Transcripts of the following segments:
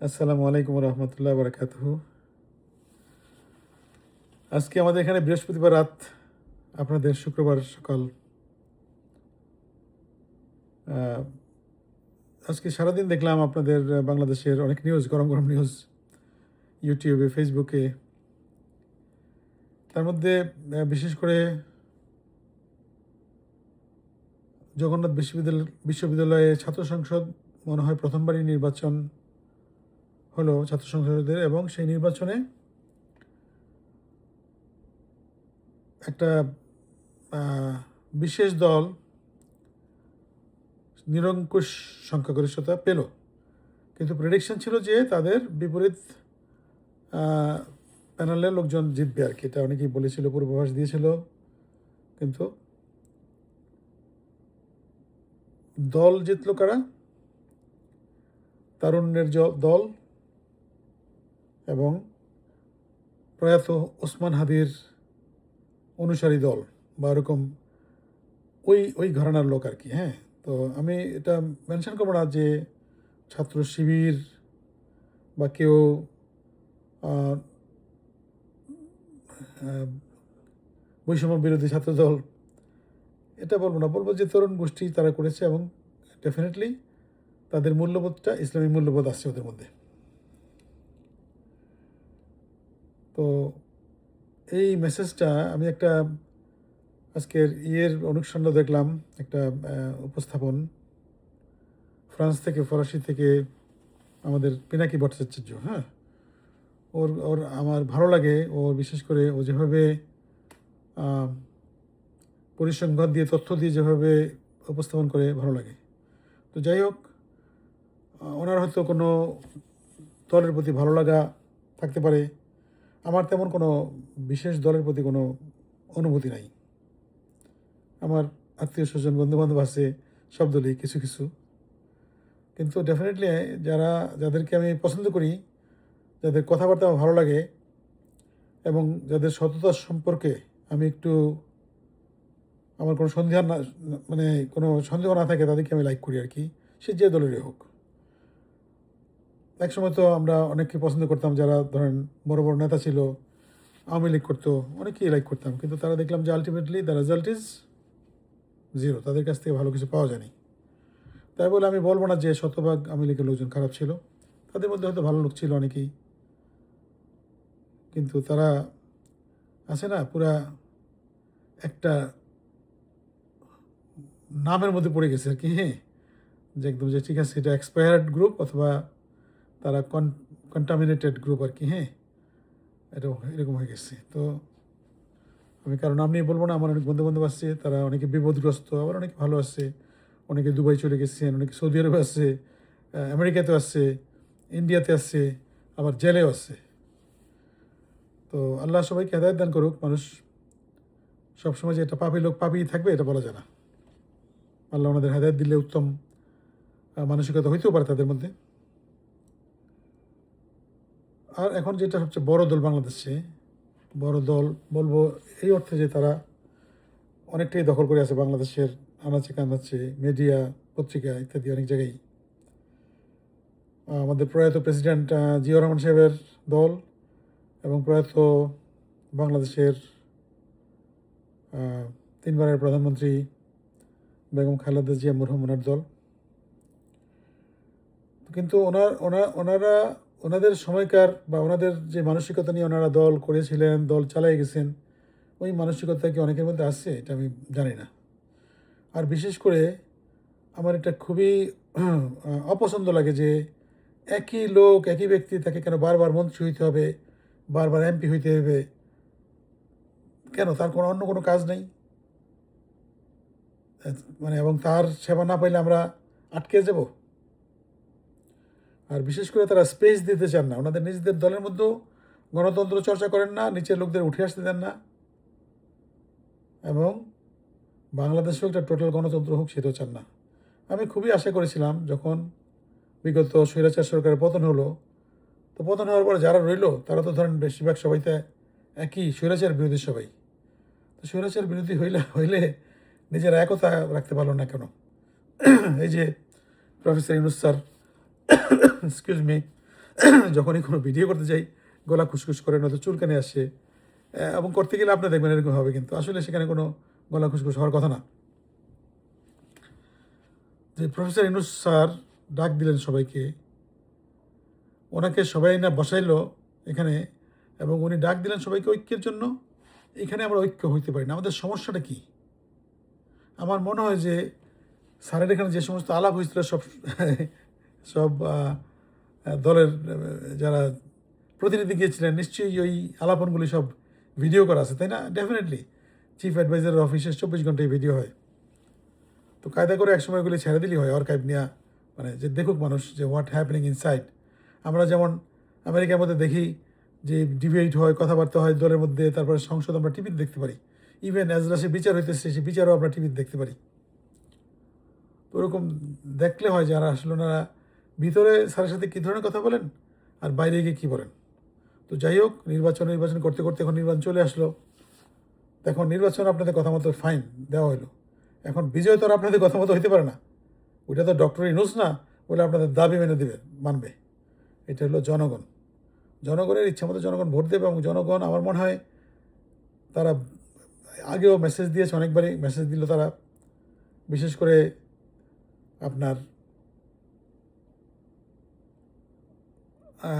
আসসালামু আলাইকুম রহমতুল্লাহ বারকাত আজকে আমাদের এখানে বৃহস্পতিবার রাত, আপনাদের শুক্রবার সকাল। আজকে সারাদিন দেখলাম আপনাদের বাংলাদেশের অনেক নিউজ গরম গরম নিউজ ইউটিউবে ফেসবুকে তার মধ্যে বিশেষ করে জগন্নাথ বিশ্ববিদ্যালয় বিশ্ববিদ্যালয়ে ছাত্র সংসদ মনে হয় প্রথমবারই নির্বাচন হলো ছাত্র সংসদের এবং সেই নির্বাচনে একটা বিশেষ দল নিরঙ্কুশ সংখ্যাগরিষ্ঠতা পেল। কিন্তু প্রেডিকশন ছিল যে তাদের বিপরীত প্যানেলের লোকজন জিতবে আর কি। এটা অনেকেই বলেছিল, পূর্বাভাস দিয়েছিল। কিন্তু দল জিতলো কারা? তারুণ্যের দল এবং প্রয়াত ওসমান হাদির অনুসারী দল বা ওরকম ওই ওই ঘরানার লোক আর কি হ্যাঁ? তো আমি এটা মেনশন করব না যে ছাত্র শিবির বা কেউ বৈষম্য বিরোধী ছাত্র দল, এটা বলব না। বলব যে তরুণ গোষ্ঠী তারা করেছে এবং ডেফিনেটলি তাদের মূল্যবোধটা ইসলামী মূল্যবোধ আসছে ওদের মধ্যে। তো এই মেসেজটা আমি একটা আজকের ইয়ের অনুষ্ঠান দেখলাম, একটা উপস্থাপন। ফ্রান্স থেকে, ফরাসি থেকে আমাদের পিনাকি ভট্টাচার্য হ্যাঁ? ওর ওর আমার ভালো লাগে। ও বিশেষ করে ও যেভাবে পরিসংখ্যান দিয়ে, তথ্য দিয়ে যেভাবে উপস্থাপন করে ভালো লাগে। তো যাই হোক ওনার হয়তো কোনো দলের প্রতি ভালো লাগা থাকতে পারে। আমার তেমন কোনো বিশেষ দলের প্রতি কোনো অনুভূতি নাই। আমার আত্মীয় স্বজন, বন্ধুবান্ধব আছে, সব দলই কিছু কিছু। কিন্তু ডেফিনেটলি যারা, যাদেরকে আমি পছন্দ করি, যাদের কথাবার্তা আমার ভালো লাগে, এবং যাদের সততা সম্পর্কে আমি একটু, আমার কোনো সন্দেহ না মানে কোনো সন্দেহ না থাকে, তাদেরকে আমি লাইক করি আর কি, সে যে দলেরই হোক। একসময় তো আমরা অনেককে পছন্দ করতাম, যারা ধরেন বড় বড় নেতা ছিল, আওয়ামী লীগ করতো, অনেকেই লাইক করতাম। কিন্তু তারা দেখলাম যে ultimately the result is zero তাদের কাছ থেকে ভালো কিছু পাওয়া যায়নি তাই বলে আমি বলব না যে শতভাগ আওয়ামী লীগের লোকজন খারাপ ছিল। তাদের মধ্যে হয়তো ভালো লোক ছিল অনেকেই। কিন্তু তারা আছে না, পুরা একটা নামের মধ্যে পড়ে গেছে আর কি হ্যাঁ? যে একদম যে ঠিক আছে, এটা এক্সপায়ার্ড গ্রুপ অথবা তারা কন কন্টামিনেটেড গ্রুপ আর কি হ্যাঁ? এটা এরকম হয়ে গেছে। তো আমি কারণ নাম নিয়ে বলব না আমার অনেক বন্ধু বান্ধব আসছে তারা অনেকে বিপদগ্রস্ত আবার অনেকে ভালো আসছে অনেকে দুবাই চলে গেছেন অনেকে সৌদি আরবে আহ, আমেরিকাতেও আসছে ইন্ডিয়াতে আসছে আবার জেলেও আসছে তো আল্লাহ সবাইকে হেদায়ত দান করুক মানুষ সবসময় যে এটা পাপি লোক পাপি থাকবে এটা বলা যায় না। আল্লাহ ওনাদের হেদায়ত দিলে উত্তম মানসিকতা হইতেও পারে তাদের মধ্যে। আর এখন যেটা সবচেয়ে বড় দল বাংলাদেশে, বড় দল বলব এই অর্থে যে তারা অনেকটাই দখল করে আছে বাংলাদেশের আনাচে কানাচে মিডিয়া পত্রিকা ইত্যাদি অনেক জায়গায়। আমাদের প্রয়াত প্রেসিডেন্ট জিয়াউর রহমান সাহেবের দল এবং প্রয়াত বাংলাদেশের তিনবারের প্রধানমন্ত্রী বেগম খালেদা জিয়া মরহুম দল। কিন্তু ওনার ওনা ওনারা ওনাদের সময়কার বা ওনাদের যে মানসিকতা নিয়ে ওনারা দল করেছিলেন, দল চালাই গেছেন, ওই মানসিকতা কি অনেকের মধ্যে আসছে এটা আমি জানি না। আর বিশেষ করে আমার এটা খুবই অপছন্দ লাগে যে একই লোক, একই ব্যক্তি তাকে কেন বারবার মন্ত্রী হইতে হবে, বারবার এমপি হইতে হবে? কেন? তার কোনো অন্য কোনো কাজ নেই। মানে এবং তার সেবা না পাইলে আমরা আটকে যাব? আর বিশেষ করে তারা স্পেস দিতে চান না। ওনাদের নিজেদের দলের মধ্যেও গণতন্ত্র চর্চা করেন না, নিচের লোকদের উঠে আসতে দেন না। এবং বাংলাদেশেও একটা টোটাল গণতন্ত্র হোক, সেটাও চান না। আমি খুবই আশা করেছিলাম যখন বিগত স্বৈরাচার সরকারের পতন হলো, তো পতন হওয়ার পরে যারা রইল, তারা তো ধরেন বেশিরভাগ সবাইতে একই, স্বৈরাচার বিরোধী সবাই। তো স্বৈরাচার বিরোধী হইলে হইলে নিজেরা একতা রাখতে পারল না কেন? এই যে professor Yunus sir excuse me যখনই কোনো ভিডিও করতে যাই, গলা খুসখুস করে নয়তো চুলকানি আসে এবং করতে গেলে আপনি দেখবেন এরকম হবে কিন্তু আসলে সেখানে কোনো গলা খুসখুস হওয়ার কথা না। যে প্রফেসর ইনুস স্যার ডাক দিলেন সবাইকে, ওনাকে সবাই না বসাইলো এখানে, এবং উনি ডাক দিলেন সবাইকে ঐক্যের জন্য। এখানে আমরা ঐক্য হইতে পারি না। আমাদের সমস্যাটা কি? আমার মনে হয় যে স্যারের এখানে যে সমস্ত আলাপ হয়েছিল সব সব দলের যারা প্রতিনিধি গিয়েছিলেন, নিশ্চয়ই ওই আলাপনগুলি সব ভিডিও করা আছে, তাই না? ডেফিনেটলি চিফ অ্যাডভাইজারের অফিসে চব্বিশ ঘন্টায় ভিডিও হয়। তো কায়দা করে এক সময় ওগুলি ছেড়ে দিলেই হয় অর্কাইভ নেওয়া মানে যে দেখুক মানুষ যে হোয়াট হ্যাপেনিং ইনসাইড আমরা যেমন আমেরিকার মধ্যে দেখি যে ডিবেট হয়, কথাবার্তা হয় দলের মধ্যে, তারপরে সংসদ আমরা টিভিতে দেখতে পারি। ইভেন এজলাসে বিচার হইতেছে, সে বিচারও আমরা টিভিতে দেখতে পারি। তো ওরকম দেখলে হয় যারা আসলে ওনারা ভিতরে স্যারের সাথে কী ধরনের কথা বলেন? আর বাইরে গিয়ে কী বলেন? তো যাই হোক, নির্বাচন নির্বাচন করতে করতে এখন নির্বাচন চলে আসলো। এখন নির্বাচন আপনাদের কথা মতো ফাইন দেওয়া হলো। এখন বিজয় তো আর আপনাদের কথা মতো হইতে পারে না। ওইটা তো ডক্টর ইনুস না, বলে আপনাদের দাবি মেনে দেবে, মানবে। এটা হলো জনগণ। জনগণের ইচ্ছা মতো জনগণ ভোট দেবে এবং জনগণ, আমার মনে হয়, তারা আগেও মেসেজ দিয়েছে অনেকবারই মেসেজ দিল তারা। বিশেষ করে আপনার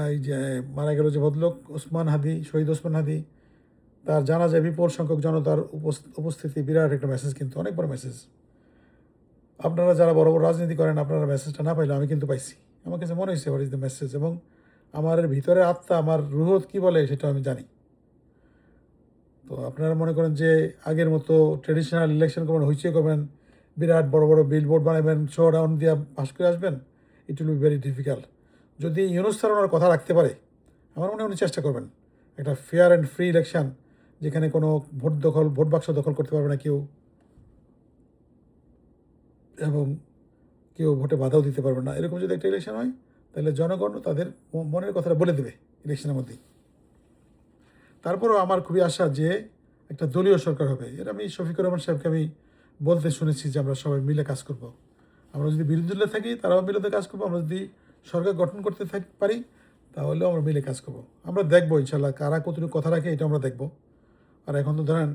এই যে মারা গেল যে ভদ্রলোক ওসমান হাদি, শহীদ ওসমান হাদি, তার জানা যায় বিপুল সংখ্যক জনতার উপস- উপস্থিতি, বিরাট একটা মেসেজ কিন্তু, অনেক বড় মেসেজ আপনারা যারা বড় বড় রাজনীতি করেন, আপনারা মেসেজটা না পাইলে আমি কিন্তু পাইছি। আমার কাছে মনে হয়েছে হোয়াট ইজ দ্য মেসেজ এবং আমার ভিতরে আত্মা, আমার রুহত কী বলে, সেটা আমি জানি। তো আপনারা মনে করেন যে আগের মতো ট্রেডিশনাল ইলেকশন করবেন হইচই করবেন, বিরাট বড় বড় বিল বোর্ড বানাবেন শো ডাউন দিয়ে পাস করে আসবেন it will be very difficult যদি ইউনুস ওনার কথা রাখতে পারে, আমার মনে হয় উনি চেষ্টা করবেন। একটা ফেয়ার অ্যান্ড ফ্রি ইলেকশন যেখানে কোনো ভোট দখল, ভোট বাক্স দখল করতে পারবে না কেউ। এবং কেউ ভোটে বাধাও দিতে পারবে না। এরকম যদি একটা ইলেকশন হয়, তাহলে জনগণ তাদের মনের কথাটা বলে দেবে ইলেকশনের মধ্যেই। তারপরও আমার খুবই আশা যে একটা দলীয় সরকার হবে। এটা আমি শফিকুর রহমান সাহেবকে আমি বলতে শুনেছি যে আমরা সবাই মিলে কাজ করব। আমরা যদি বিরোধী দলে থাকি, তারাও মিলে কাজ করব। আমরা যদি সরকার গঠন করতে থাক পারি, তাহলেও আমরা মিলে কাজ করব। আমরা দেখব ইনশাল্লাহ কারা কতটুকু কথা রাখে, এটা আমরা দেখব। আর এখন তো ধরেন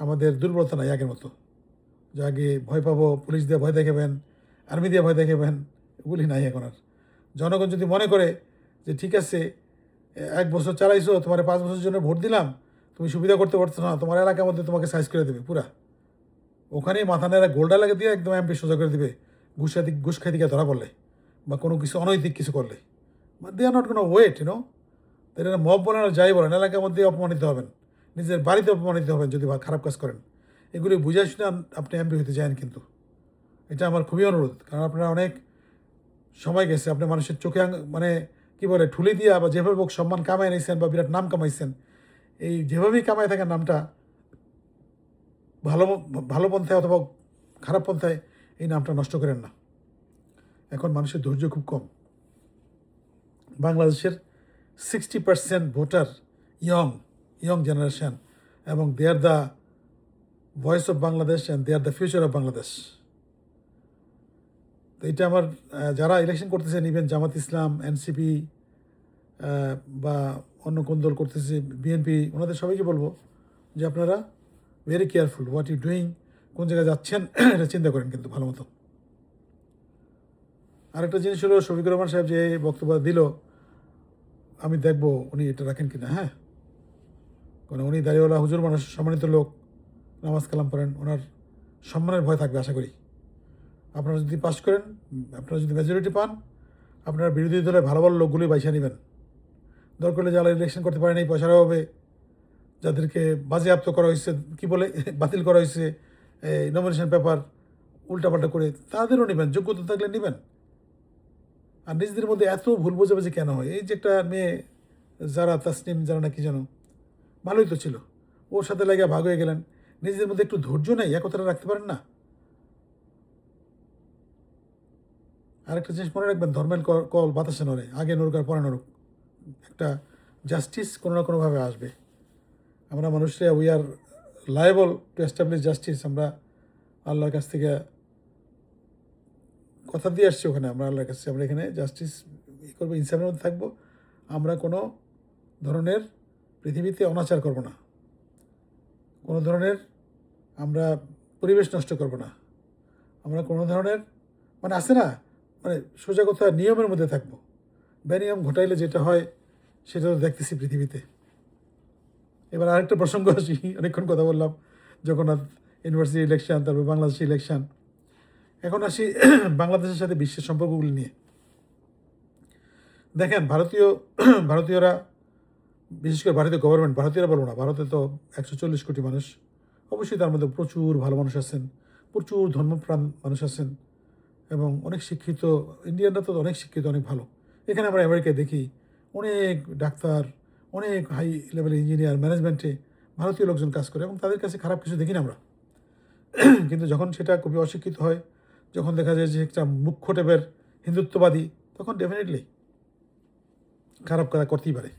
আমাদের দুর্বলতা নাই আগের মতো। যে আগে ভয় পাবো, পুলিশ দিয়ে ভয় দেখাবেন, আর্মি দিয়ে ভয় দেখাবেন, এগুলি নাই এখন আর। জনগণ যদি মনে করে যে ঠিক আছে, এক বছর চালাইছো, তোমার পাঁচ বছরের জন্য ভোট দিলাম, তুমি সুবিধা করতে পারছ না, তোমার এলাকার মধ্যে তোমাকে সাইজ করে দেবে পুরা। ওখানেই মাথা নেড়া গোল্ডা লাগে দিয়ে একদম এমপি সোজা করে দেবে, ঘুষ খাইতে ঘুষ গিয়ে ধরা পড়লে। বা কোনো কিছু, অনৈতিক কিছু করলে। বা দে আর নট কোনো ওয়েট ইউনো তাই মব বলেন আর যাই বলেন, এলাকার মধ্যে অপমানিত হবেন। নিজের বাড়িতে অপমানিত হবেন যদি খারাপ কাজ করেন। এগুলি বুঝে শুনে আপনি এমপি হতে চান কিন্তু। এটা আমার খুবই অনুরোধ। কারণ আপনারা অনেক সময় গেছে, আপনি মানুষের চোখে মানে কি বলে, ঠুলি দিয়া বা যেভাবে হোক সম্মান কামাই নিয়েছেন বা বিরাট নাম কামাইছেন, এই যেভাবেই কামাই থাকেন নামটা, ভালো ভালো পন্থায় অথবা খারাপ পন্থায় এই নামটা নষ্ট করেন না। এখন মানুষের ধৈর্য খুব কম। বাংলাদেশের sixty percent voter young young generation এবং they are the voice of Bangladesh and they are the future of Bangladesh তো এটা আমার যারা ইলেকশন করতেছেন ইভেন জামাত ইসলাম এনসিপি বা অন্য কোন দল করতেছে বিএনপি ওনাদের সবাইকে বলব যে আপনারা very careful what you doing কোন জায়গায় যাচ্ছেন, এটা চিন্তা করেন কিন্তু ভালো মতো আরেকটা জিনিস হলো শফিকুর রহমান সাহেব যে বক্তব্য দিল, আমি দেখব উনি এটা রাখেন কিনা হ্যাঁ? কারণ উনি দাঁড়িয়েওয়ালা হুজুর মানুষ, সম্মানিত লোক, নামাজ কালাম পড়েন, ওনার সম্মানের ভয় থাকবে, আশা করি। আপনারা যদি পাস করেন, আপনারা যদি মেজরিটি পান, আপনারা বিরোধী দলের ভালো ভালো লোকগুলি বাইসা নেবেন। দরকার হলে যারা ইলেকশন করতে পারেনি পয়সার অভাবে যাদেরকে বাজেয়াপ্ত করা হয়েছে, কি বলে, বাতিল করা হয়েছে নমিনেশন পেপার উল্টাপাল্টা করে, তাদেরও নেবেন, যোগ্যতা থাকলে নেবেন। আর নিজেদের মধ্যে এত ভুল বোঝাবুঝি কেন হয়? এই যে একটা মেয়ে, যারা তাসনিম, যারা নাকি যেন ভালোই তো ছিল, ওর সাথে লাগে ভাগ হয়ে গেলেন। নিজেদের মধ্যে একটু ধৈর্য নেই? একতাটা রাখতে পারেন না? আরেকটা জিনিস মনে রাখবেন, ধর্মের কল বাতাসে নড়ে, আগে নড়ুক আর পরে নড়ুক। একটা জাস্টিস কোনো না কোনোভাবে আসবে। আমরা মানুষরা we are liable to establish justice আমরা আল্লাহর কাছ থেকে কথা দিয়ে আসছি ওখানে, আমরা আল্লাহর কাছে। আমরা এখানে জাস্টিস ই করব ইনসাফের মধ্যে থাকব। আমরা কোনো ধরনের পৃথিবীতে অনাচার করব না। কোনো ধরনের আমরা পরিবেশ নষ্ট করব না। আমরা কোনো ধরনের মানে আছে না মানে সোজা কথা, নিয়মের মধ্যে থাকব। বেনিয়ম ঘটাইলে যেটা হয়, সেটা তো দেখতেছি পৃথিবীতে। এবার আরেকটা প্রসঙ্গ আসি, অনেকক্ষণ কথা বললাম। জগন্নাথ ইউনিভার্সিটি ইলেকশন তারপর বাংলাদেশ ইলেকশন এখন আসি বাংলাদেশের সাথে বিশ্বের সম্পর্কগুলি নিয়ে। দেখেন, ভারতীয়, ভারতীয়রা, বিশেষ করে ভারতীয় গভর্নমেন্ট ভারতীয়রা বলব না, ভারতে তো একশো চল্লিশ কোটি মানুষ। অবশ্যই তার মধ্যে প্রচুর ভালো মানুষ আছেন, প্রচুর ধর্মপ্রাণ মানুষ আছেন, এবং অনেক শিক্ষিত, ইন্ডিয়ানরা তো অনেক শিক্ষিত, অনেক ভালো। এখানে আমরা আমেরিকায় দেখি, অনেক ডাক্তার, অনেক হাই লেভেল ইঞ্জিনিয়ার ম্যানেজমেন্টে ভারতীয় লোকজন কাজ করে, এবং তাদের কাছে খারাপ কিছু দেখি না আমরা। কিন্তু যখন সেটা খুবই অশিক্ষিত হয় যখন দেখা যায় যে একটা মুখ্য টেপের হিন্দুত্ববাদী, তখন ডেফিনেটলি খারাপ কাজ করতেই পারে।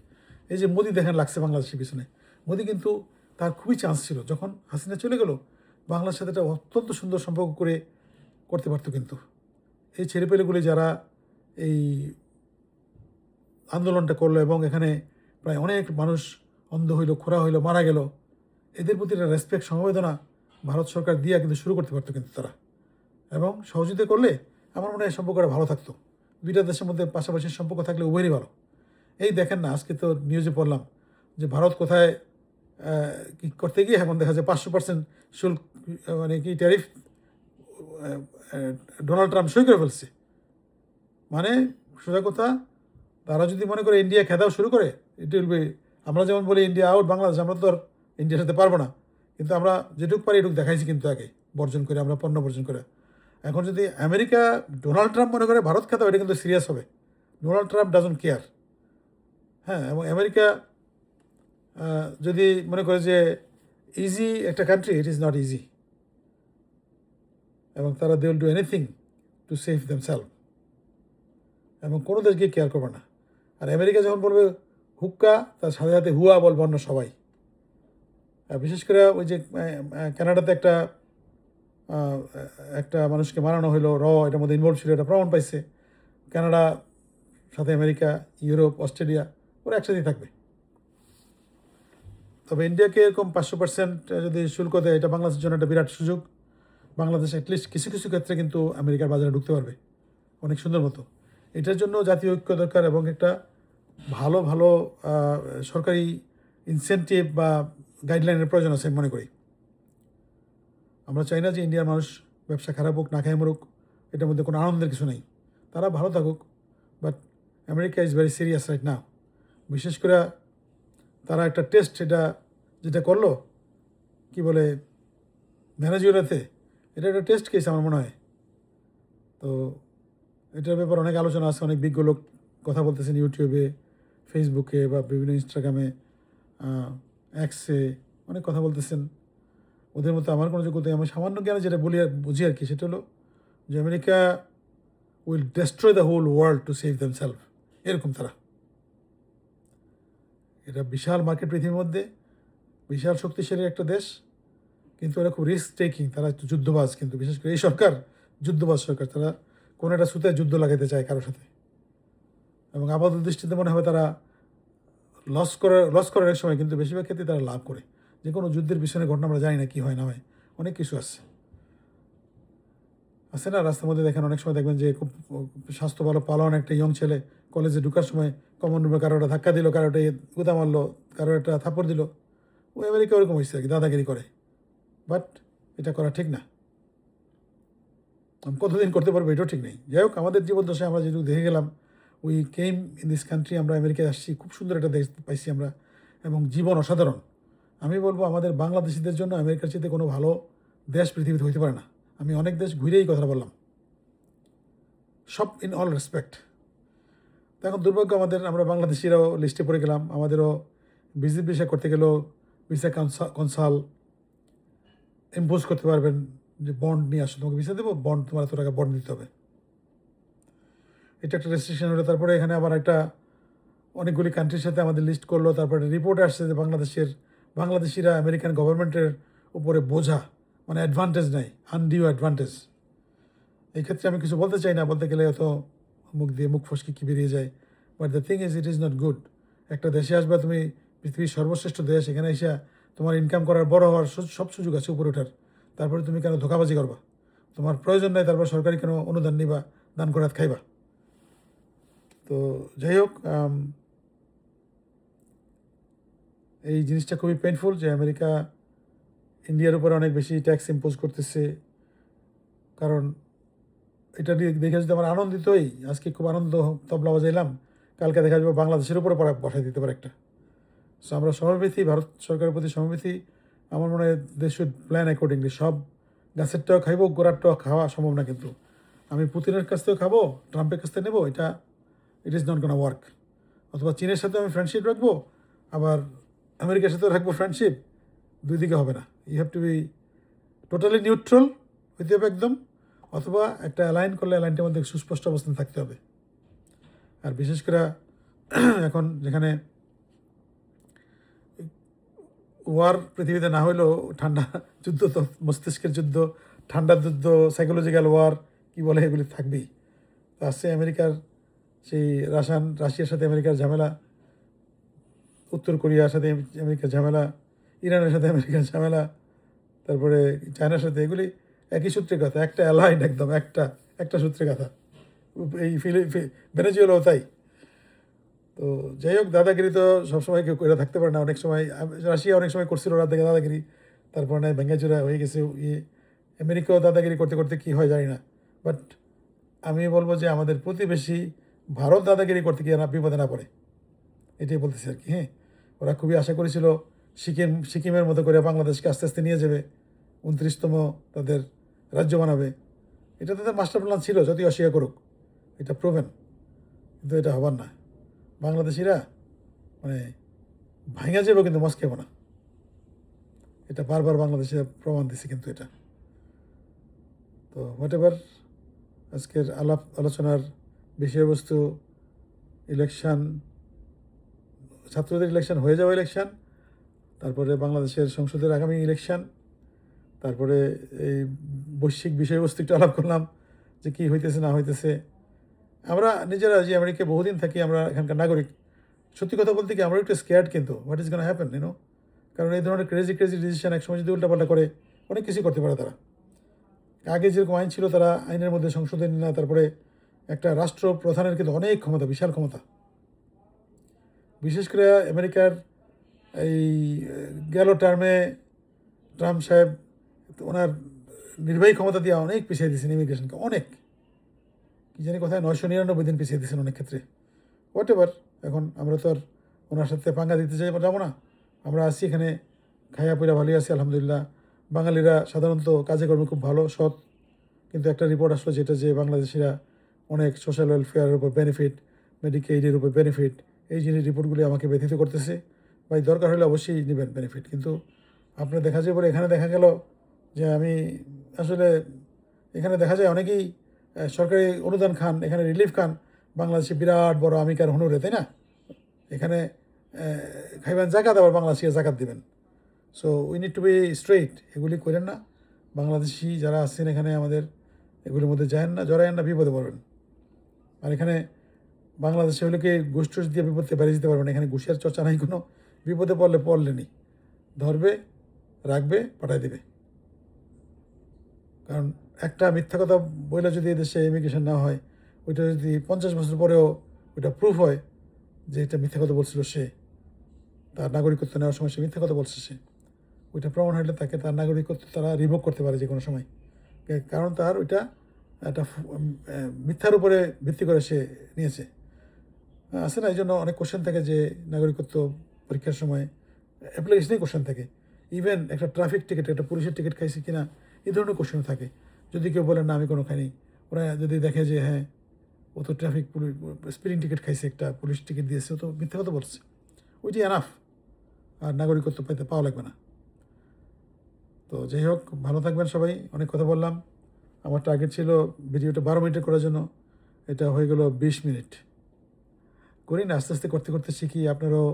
এই যে মোদি দেখেন লাগছে বাংলাদেশের পিছনে। মোদি কিন্তু তার খুবই চান্স ছিল, যখন হাসিনা চলে গেল, বাংলার সাথে একটা অত্যন্ত সুন্দর সম্পর্ক করে, করতে পারতো কিন্তু। এই ছেলেপেলেগুলি যারা এই আন্দোলনটা করল এবং এখানে প্রায় অনেক মানুষ অন্ধ হইল খোরা হইল, মারা গেল, এদের প্রতি একটা রেসপেক্ট সমবেদনা ভারত সরকার দিয়া কিন্তু শুরু করতে পারতো কিন্তু তারা। এবং সহযোগিতা করলে আমার মনে হয় সম্পর্কটা ভালো থাকতো। দুইটা দেশের মধ্যে পাশাপাশি সম্পর্ক থাকলে উভয়ই ভালো। এই দেখেন না, আজকে তো নিউজে পড়লাম যে ভারত কোথায় কি করতে গিয়ে এখন দেখা যায় পাঁচশো পার্সেন্ট শুল্ক মানে কি ট্যারিফ ডোনাল্ড ট্রাম্প সই করে ফেলছে। মানে সোজা কথা, তারা যদি মনে করে ইন্ডিয়া খেদাও শুরু করে ইট উইল বি আমরা যেমন বলি ইন্ডিয়া আউট বাংলাদেশ, আমরা তো আর ইন্ডিয়ার সাথে পারব না। কিন্তু আমরা যেটুকু পারি এটুকু দেখাইছি কিন্তু আগে, বর্জন করে, আমরা পণ্য বর্জন করে। এখন যদি আমেরিকা ডোনাল্ড ট্রাম্প মনে করে ভারত খেতাও এটা কিন্তু সিরিয়াস হবে। ডোনাল্ড ট্রাম্প ডাজন কেয়ার হ্যাঁ এবং আমেরিকা যদি মনে করে যে ইজি একটা country it is not easy এবং তারা they will do anything to save them self এবং কোনো দেশকে কেয়ার করবে না। আর আমেরিকা যখন বলবে, হুক্কা তার সাথে সাথে হুয়া বলবে অন্য সবাই। বিশেষ করে ওই যে কানাডাতে একটা একটা মানুষকে মারানো হলো র, এটার মধ্যে ইনভলভ ছিল, এটা প্রমাণ পাইছে। কানাডা, সাথে আমেরিকা, ইউরোপ, অস্ট্রেলিয়া, ওরা একসাথেই থাকবে। তবে ইন্ডিয়াকে এরকম পাঁচশো পার্সেন্ট যদি শুল্ক দেয়, এটা বাংলাদেশের জন্য একটা বিরাট সুযোগ। বাংলাদেশ অ্যাটলিস্ট কিছু কিছু ক্ষেত্রে কিন্তু আমেরিকার বাজারে ঢুকতে পারবে, অনেক সুন্দর মতো। এটার জন্য জাতীয় ঐক্য দরকার এবং একটা ভালো ভালো সরকারি ইনসেন্টিভ বা গাইডলাইনের প্রয়োজন আছে আমি মনে করি। আমরা চাই না যে ইন্ডিয়ার মানুষ ব্যবসা খারাপ হোক, না খায় মরুক, এটার মধ্যে কোনো আনন্দের কিছু নেই। তারা ভালো থাকুক but America is very serious right now বিশেষ করে তারা একটা টেস্ট এটা যেটা করল, কি বলে ম্যানেজুরাতে এটা একটা টেস্ট কেস আমার মনে হয়। তো এটার ব্যাপারে অনেক আলোচনা আছে, অনেক বিজ্ঞ লোক কথা বলতেছেন ইউটিউবে ফেসবুকে বা বিভিন্ন ইনস্টাগ্রামে অ্যাক্সে অনেক কথা বলতেছেন। ওদের মতো আমার কোনো যোগ্যতা আমি সামান্য জ্ঞানে যেটা বলি আর বুঝি আর কি, সেটা হলো যে America will destroy the whole world to save them self এরকম তারা। এটা বিশাল মার্কেট পৃথিবীর মধ্যে, বিশাল শক্তিশালী একটা দেশ, কিন্তু এরা খুব রিস্ক টেকিং তারা যুদ্ধবাজ কিন্তু। বিশেষ করে এই সরকার, যুদ্ধবাজ সরকার, তারা কোনো একটা সুতে যুদ্ধ লাগাতে চায় কারোর সাথে। এবং আপাত দৃষ্টিতে মনে হবে তারা লস করে লস করার এক সময়, কিন্তু বেশিরভাগ ক্ষেত্রে তারা লাভ করে। যে কোনো যুদ্ধের পিছনে ঘটনা আমরা জানি না কী হয় না হয়। অনেক কিছু আছে। আছে না? রাস্তার মধ্যে দেখেন অনেক সময় দেখবেন যে খুব স্বাস্থ্য ভালো পালন একটা ইয়ং ছেলে কলেজে ঢুকার সময় কমন রুমে কারও একটা ধাক্কা দিল, কারও একটা গুদা মারলো, কারও একটা থাপ্পড় দিল। ও আমেরিকা ওরকম হয়েছে আর কি, দাদাগিরি করে। বাট এটা করা ঠিক না। কতদিন করতে পারব এটাও ঠিক নেই। যাই হোক, আমাদের জীবদ্দশায় আমরা যেটুকু দেখে গেলাম we came in this country আমরা আমেরিকায় আসছি, খুব সুন্দর একটা দেশ পাইছি আমরা, এবং জীবন অসাধারণ। আমি বলব আমাদের বাংলাদেশিদের জন্য আমেরিকার চেয়ে কোনো ভালো দেশ পৃথিবীতে হইতে পারে না। আমি অনেক দেশ ঘুরেই কথা বললাম। সব ইন অল রেসপেক্ট তো এখন দুর্ভাগ্য আমাদের, আমরা বাংলাদেশিরাও লিস্টে পড়ে গেলাম। আমাদেরও ভিজিট ভিসা করতে গেলেও ভিসা কনসাল ইম্পোজ করতে পারবেন যে বন্ড নিয়ে আসো, তোমাকে ভিসা দেবো বন্ড তোমার এত টাকা বন্ড দিতে হবে। এটা একটা রেস্ট্রিকশন হলো। তারপরে এখানে আবার একটা অনেকগুলি কান্ট্রির সাথে আমাদের লিস্ট করল। তারপরে রিপোর্ট আসছে যে বাংলাদেশের বাংলাদেশিরা আমেরিকান গভর্নমেন্টের উপরে বোঝা মানে অ্যাডভান্টেজ নেই আনডিউ অ্যাডভান্টেজ এই ক্ষেত্রে আমি কিছু বলতে চাই না, বলতে গেলে অত মুখ দিয়ে মুখ ফসকে কি বেরিয়ে যায়। But the thing is it is not good একটা দেশে আসবা, তুমি পৃথিবীর সর্বশ্রেষ্ঠ দেশ, এখানে এসে তোমার ইনকাম করার বড় হওয়ার সব সুযোগ আছে উপরে ওঠার। তারপরে তুমি কেন ধোকাবাজি করবা? তোমার প্রয়োজন নাই, তারপর সরকারি কেন অনুদান নিবা, দান করাত খাইবা। তো যাই হোক এই জিনিসটা খুবই পেনফুল যে আমেরিকা ইন্ডিয়ার উপরে অনেক বেশি ট্যাক্স ইম্পোজ করতেছে। কারণ এটা দেখে যদি আমার আনন্দিতই আজকে খুব আনন্দ তবলা বাজাইলাম, কালকে দেখা যাবে বাংলাদেশের উপরে পড়া বসাই দিতে পারে একটা। সো আমরা সমবেথী ভারত সরকারের প্রতি সমবেথী আমার মনে হয় দে শুড প্ল্যান অ্যাকর্ডিংলি সব গাছেরটাও খাইবো গোড়ারটাও খাওয়া সম্ভব না কিন্তু। আমি পুতিনের কাছ থেকেও খাব, ট্রাম্পের কাছ থেকে নেব, এটা it is not gonna work অথবা চীনের সাথে আমি ফ্রেন্ডশিপ রাখব, আবার আমেরিকার সাথেও রাখব ফ্রেন্ডশিপ দুই দিকে হবে না। You have to be totally neutral হইতে হবে একদম অথবা একটা অ্যালাইন করলে অ্যালাইনটার মধ্যে সুস্পষ্ট অবস্থান থাকতে হবে। আর বিশেষ করে এখন যেখানে ওয়ার পৃথিবীতে না হইলেও ঠান্ডা যুদ্ধ তো, মস্তিষ্কের যুদ্ধ ঠান্ডার যুদ্ধ সাইকোলজিক্যাল ওয়ার কি বলে এগুলি থাকবেই। তা আসছে আমেরিকার, সেই রাশিয়ান রাশিয়ার সাথে আমেরিকার ঝামেলা উত্তর কোরিয়ার সাথে আমেরিকার ঝামেলা, ইরানের সাথে আমেরিকার ঝামেলা, তারপরে চায়নার সাথে, এগুলি একই সূত্রে কথা, একটা অ্যালাইন একদম, একটা একটা সূত্রে কথা। এই ফিলি ভেনেজুয়েলাও তাই। তো যাই হোক, দাদাগিরি তো সবসময় কেউ করে থাকতে পারে না। অনেক সময়, রাশিয়া অনেক সময় করছিল রাত থেকে দাদাগিরি। তারপর না ভেঙ্গাচুরা হয়ে গেছে ইয়ে আমেরিকাও দাদাগিরি করতে করতে কী হয় জানি না। বাট আমি বলব যে আমাদের প্রতিবেশী ভারত দাদাগিরি করতে গিয়ে না, বিপদে না পড়ে। এটাই বলতেছি আর কি হ্যাঁ? ওরা খুবই আশা করেছিল সিকিম, সিকিমের মতো করে বাংলাদেশকে আস্তে আস্তে নিয়ে যাবে, উনত্রিশতম তাদের রাজ্য বানাবে। এটা তাদের মাস্টার প্ল্যান ছিল, যতই অস্বীকার করুক। এটা প্রোভেন কিন্তু এটা হবার না। বাংলাদেশিরা মানে ভাঙা যাবে কিন্তু মস্কেব না। এটা বারবার বাংলাদেশিরা প্রমাণ দিছে কিন্তু এটা। তো হোয়াট এভার আজকের আলাপ আলোচনার বিষয়বস্তু ইলেকশন ছাত্রদের ইলেকশন হয়ে যাওয়া ইলেকশন তারপরে বাংলাদেশের সংসদের আগামী ইলেকশন তারপরে এই বৈশ্বিক বিষয়বস্তু একটু আলাপ করলাম, যে কী হইতেছে, না হইতেছে। আমরা নিজেরা যে আমেরিকা বহুদিন থাকি, আমরা এখানকার নাগরিক, সত্যি কথা বলতে কি আমরা একটু স্কেয়ার্ড কিন্তু what is gonna happen you know কারণ এই ধরনের ক্রেজি ক্রেজি ডিসিশন একসময় যদি উল্টাপাল্টা করে, অনেক কিছুই করতে পারে তারা। আগে যেরকম আইন ছিল, তারা আইনের মধ্যে সংশোধন না, তারপরে একটা রাষ্ট্র প্রধানের কিন্তু অনেক ক্ষমতা, বিশাল ক্ষমতা। বিশেষ করে আমেরিকার এই গেল টার্মে ট্রাম্প সাহেব ওনার নির্বাহী ক্ষমতা দিয়ে অনেক পিছিয়ে দিয়েছেন ইমিগ্রেশনকে অনেক। কি জানি কোথায়, নয়শো নিরানব্বই দিন পিছিয়ে দিয়েছেন অনেক ক্ষেত্রে। হোয়াট এভার এখন আমরা তো আর ওনার সাথে পাঙ্গা দিতে চাই যাব না। আমরা আছি এখানে, খাইয়া পইরা ভালোই আছি, আলহামদুলিল্লাহ। বাঙালিরা সাধারণত কাজে কর্মে খুব ভালো, সৎ। কিন্তু একটা রিপোর্ট আসলো যেটা যে বাংলাদেশিরা অনেক সোশ্যাল ওয়েলফেয়ারের উপর বেনিফিট মেডিকেইডের উপর বেনিফিট এই জিনিস রিপোর্টগুলি আমাকে ব্যথিত করতেছে ভাই দরকার হলে অবশ্যই নেবেন বেনিফিট কিন্তু আপনার দেখা যায় পরে এখানে দেখা গেল যে আমি আসলে এখানে দেখা যায় অনেকেই সরকারি অনুদান খান, এখানে রিলিফ খান, বাংলাদেশে বিরাট বড় আমিকার হনুরে, তাই না? এখানে খাইবেন জাকাত, আবার বাংলাদেশে জাকাত দিবেন। So we need to be straight এগুলি করেন না। বাংলাদেশি যারা আসছেন এখানে আমাদের, এগুলির মধ্যে যায় না, জড়ায়েন না, বিপদে পড়বেন। আর এখানে বাংলাদেশে হলে কি টুস দিয়ে বিপদে বেরিয়ে যেতে পারবে না এখানে ঘুষের চর্চা নাই, কোনো বিপদে পড়লে পড়লেনি। ধরবে, রাখবে পাঠাই দেবে। কারণ একটা মিথ্যা কথা বলে যদি এদেশে ইমিগ্রেশন না হয়, ওইটা যদি পঞ্চাশ বছর পরেও ওইটা প্রুফ হয় যে এটা মিথ্যা কথা বলছিল সে, তার নাগরিকত্ব নেওয়ার সময় সে মিথ্যা কথা বলছে সে, ওইটা প্রমাণ হলে তাকে তার নাগরিকত্ব তারা রিভোক করতে পারে যে কোনো সময়। কারণ তার ওইটা একটা মিথ্যার উপরে ভিত্তি করে সে নিয়েছে। আছে না? এই জন্য অনেক কোশ্চেন থাকে যে নাগরিকত্ব পরীক্ষার সময় অ্যাপ্লিকেশনেই কোশ্চেন থাকে। ইভেন একটা ট্রাফিক টিকিট একটা পুলিশের টিকিট খাইছে কিনা, এই ধরনের কোশ্চেন থাকে। যদি কেউ বলে, না, আমি কোনো খাইনি। ওরা যদি দেখে যে হ্যাঁ ও তো ট্রাফিক পুলিশ স্পিডিং টিকিট খাইছে, একটা পুলিশ টিকিট দিয়েছে, ও তো মিথ্যা কথা বলছে। ওইটি এনাফ আর নাগরিকত্ব পাইতে পাওয়া লাগবে না। তো যাই হোক, ভালো থাকবেন সবাই। অনেক কথা বললাম। আমার টার্গেট ছিল ভিডিওটা বারো মিনিটে করার জন্য। এটা হয়ে গেল বিশ মিনিট। করি না, আস্তে আস্তে করতে করতে শিখি, আপনারাও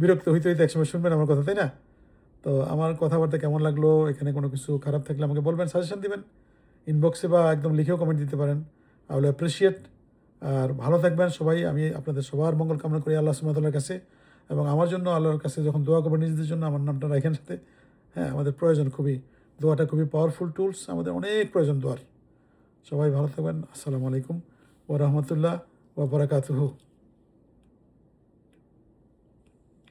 বিরক্ত হইতে হইতে একসময় শুনবেন আমার কথা, তাই না? তো আমার কথাবার্তা কেমন লাগল, এখানে কোনো কিছু খারাপ থাকলে আমাকে বলবেন সাজেশন দিবেন ইনবক্সে বা একদম লিখেও কমেন্ট দিতে পারেন। আই উইল অ্যাপ্রিসিয়েট আর ভালো থাকবেন সবাই, আমি আপনাদের সবার মঙ্গল কামনা করি আল্লাহ সুমতাল্লার কাছে। এবং আমার জন্য আল্লাহর কাছে যখন দোয়া করবেন নিজেদের জন্য, আমার নামটা রাখেন সাথে। হ্যাঁ আমাদের প্রয়োজন খুবই, দোয়াটা খুবই পাওয়ারফুল টুলস আমাদের অনেক প্রয়োজন দোয়ার। সবাই ভালো থাকবেন, আসসালামু আলাইকুম ও রহমতুল্লাহ ও বরাকাতুহু।